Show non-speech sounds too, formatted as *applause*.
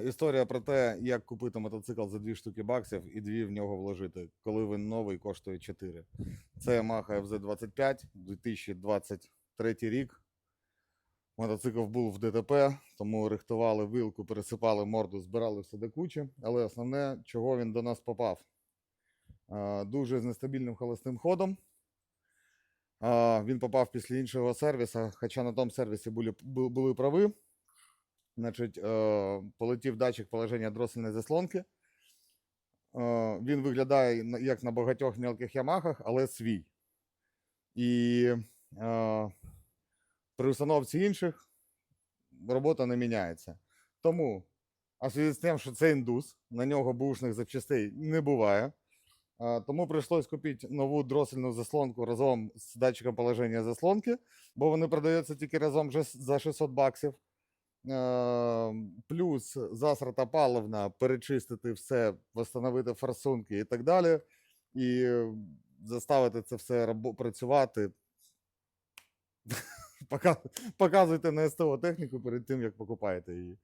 Е, Історія про те, як купити мотоцикл за 2 штуки баксів і дві в нього вложити, коли він новий коштує 4. Це Yamaha FZ25, 2023 рік. Мотоцикл був в ДТП, тому рихтували вилку, пересипали морду, збирали все до кучі. Але основне, чого він до нас попав. Е, Дуже з нестабільним холостим ходом. Е, Він попав після іншого сервіса, хоча на тому сервісі були, були прави. Значить, е, полетів датчик положення дросельної заслонки. Е, він виглядає як на багатьох мелких ямахах, але свій. І е, при установці інших робота не міняється. Тому, а в зв'язку з тим, що це індус, на нього бушних запчастей не буває. е, Тому прийшлось купити нову дросельну заслонку разом з датчиком положення заслонки, бо вони продаються тільки разом за 600 баксів. Е, Плюс засрата паливна, перечистити все, встановити форсунки і так далі. І заставити це все працювати. *laughs* Показуйте на СТО техніку перед тим, як покупаєте її.